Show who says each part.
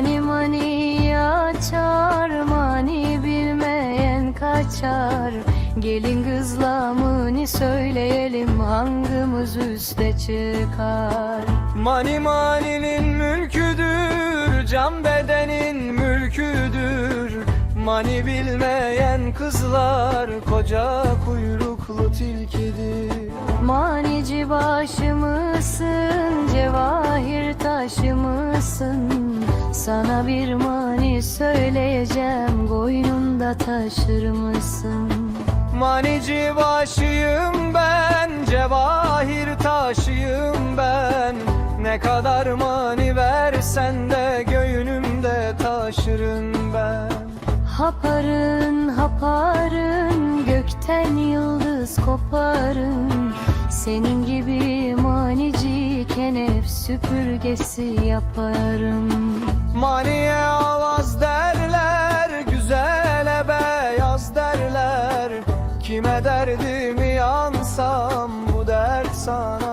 Speaker 1: Mani mani açar mani bilmeyen kaçar. Gelin kızla mani söyleyelim hangimiz üste çıkar?
Speaker 2: Mani maninin mülküdür Can bedenin mülküdür. Mani bilmeyen kızlar Koca kuyruklu tilkidir.
Speaker 1: Manici başımısın, cevahir taşımısın Sana bir mani söyleyeceğim, boynunda taşır mısın?
Speaker 2: Manici başıyım ben Cevahir taşıyım ben. Ne kadar mani versen de Göğünümde taşırım ben.
Speaker 1: Haparın haparın, gökten yıldız koparın. Senin gibi maniciyken hep süpürgesi yaparım
Speaker 2: Maniye avaz derler Güzele beyaz derler. Kime derdimi yansam Bu dert sana?